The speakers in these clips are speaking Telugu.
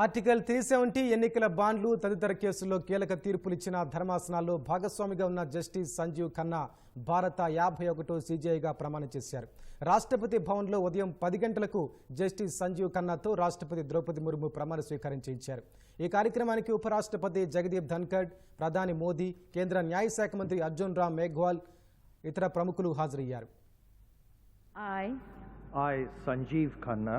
ఆర్టికల్ త్రీ సెవెంటీ ఎన్నికల బాండ్లు తదితర కేసుల్లో కీలక తీర్పులిచ్చిన ధర్మాసనాల్లో భాగస్వామిగా ఉన్న జస్టిస్ సంజీవ్ ఖన్నా భారత యాభై ఒకటో సీజీఐగా ప్రమాణం చేశారు. రాష్ట్రపతి భవన్లో ఉదయం పది గంటలకు జస్టిస్ సంజీవ్ ఖన్నాతో రాష్ట్రపతి ద్రౌపది ముర్ము ప్రమాణ స్వీకారం చేయించారు. ఈ కార్యక్రమానికి ఉపరాష్ట్రపతి జగదీప్ ధన్కడ్ ప్రధాని మోదీ కేంద్ర న్యాయశాఖ మంత్రి అర్జున్ రామ్ మేఘ్వాల్ ఇతర ప్రముఖులు హాజరయ్యారు. I, I, Sanjeev Khanna,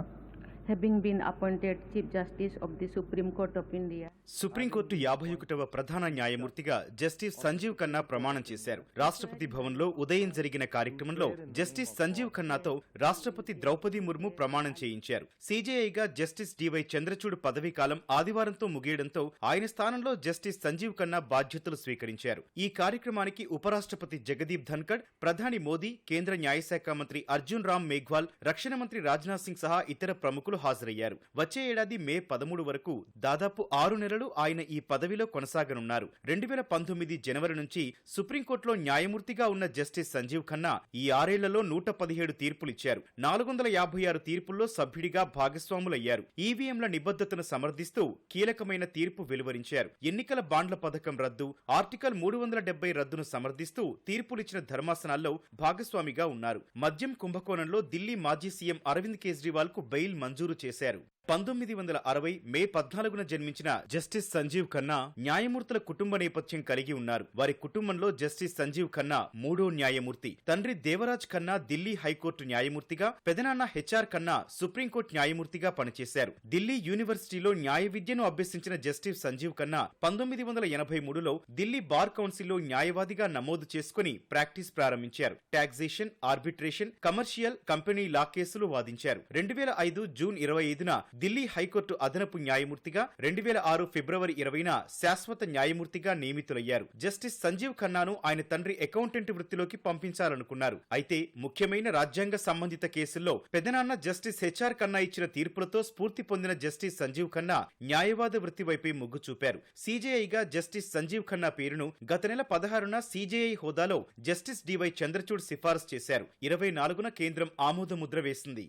having been appointed Chief Justice of the Supreme Court of India, Supreme Court యాభై ఒకటవ ప్రధాన న్యాయమూర్తిగా జస్టిస్ సంజీవ్ ఖన్నా ప్రమాణం చేశారు. రాష్ట్రపతి భవన్లో ఉదయం జరిగిన కార్యక్రమంలో జస్టిస్ సంజీవ్ ఖన్నాతో రాష్ట్రపతి ద్రౌపది ముర్ము ప్రమాణం చేయించారు. సీజేఐగా జస్టిస్ డివై చంద్రచూడ్ పదవీ కాలం ఆదివారంతో ముగియడంతో ఆయన స్థానంలో జస్టిస్ సంజీవ్ ఖన్నా బాధ్యతలు స్వీకరించారు. ఈ కార్యక్రమానికి ఉపరాష్ట్రపతి జగదీప్ ధన్కడ్ ప్రధాని మోదీ కేంద్ర న్యాయశాఖ మంత్రి అర్జున్ రామ్ మేఘ్వాల్ రక్షణ మంత్రి రాజ్నాథ్ సింగ్ సహా ఇతర ప్రముఖులు హాజరయ్యారు. వచ్చే ఏడాది మే పదమూడు వరకు దాదాపు ఆరు నెలలు ఆయన ఈ పదవిలో కొనసాగనున్నారు. రెండు వేల పంతొమ్మిది జనవరి నుంచి సుప్రీంకోర్టులో న్యాయమూర్తిగా ఉన్న జస్టిస్ సంజీవ్ ఖన్నా ఈ ఆరేళ్ళలో నూట పదిహేడు తీర్పులిచ్చారు నాలుగు వందల యాభై ఆరు తీర్పుల్లో సభ్యుడిగా భాగస్వాములయ్యారు. ఈవీఎంల నిబద్ధతను సమర్థిస్తూ కీలకమైన తీర్పు వెలువరించారు. ఎన్నికల బాండ్ల పథకం రద్దు ఆర్టికల్ మూడు వందల డెబ్బై రద్దును సమర్థిస్తూ తీర్పులిచ్చిన ధర్మాసనాల్లో భాగస్వామిగా ఉన్నారు. మద్యం కుంభకోణంలో ఢిల్లీ మాజీ సీఎం అరవింద్ కేజ్రీవాల్కు బెయిల్ మంజూరు చేశారు. పంతొమ్మిది వందల అరవై మే పద్నాలుగున జన్మించిన జస్టిస్ సంజీవ్ ఖన్నా న్యాయమూర్తుల కుటుంబ నేపథ్యం కలిగి ఉన్నారు. వారి కుటుంబంలో జస్టిస్ సంజీవ్ ఖన్నా మూడో న్యాయమూర్తి. తండ్రి దేవరాజ్ ఖన్నా ఢిల్లీ హైకోర్టు న్యాయమూర్తిగా పెదనాన్న హెచ్ఆర్ ఖన్నా సుప్రీంకోర్టు న్యాయమూర్తిగా పనిచేశారు. ఢిల్లీ యూనివర్సిటీలో న్యాయ విద్యను అభ్యసించిన జస్టిస్ సంజీవ్ ఖన్నా పంతొమ్మిది వందల ఎనభై మూడులో ఢిల్లీ బార్ కౌన్సిల్లో న్యాయవాదిగా నమోదు చేసుకుని ప్రాక్టీస్ ప్రారంభించారు. Taxation arbitration commercial company law కేసులు వాదించారు. రెండు వేల ఐదు జూన్ ఇరవై ఐదున ఢిల్లీ హైకోర్టు అదనపు న్యాయమూర్తిగా రెండు వేల ఆరు ఫిబ్రవరి ఇరవైన శాశ్వత న్యాయమూర్తిగా నియమితులయ్యారు. జస్టిస్ సంజీవ్ ఖన్నాను ఆయన తండ్రి అకౌంటెంట్ వృత్తిలోకి పంపించాలనుకున్నారు. అయితే ముఖ్యమైన రాజ్యాంగ సంబంధిత కేసుల్లో పెదనాన్న జస్టిస్ హెచ్ఆర్ ఖన్నా ఇచ్చిన తీర్పులతో స్ఫూర్తి పొందిన జస్టిస్ సంజీవ్ ఖన్నా న్యాయవాద వృత్తి వైపే మొగ్గు చూపారు. సీజేఐగా జస్టిస్ సంజీవ్ ఖన్నా పేరును గత నెల పదహారున సీజేఐ హోదాలో జస్టిస్ డివై చంద్రచూడ్ సిఫారసు చేశారు. ఇరవై నాలుగున కేంద్రం ఆమోద ముద్ర వేసింది.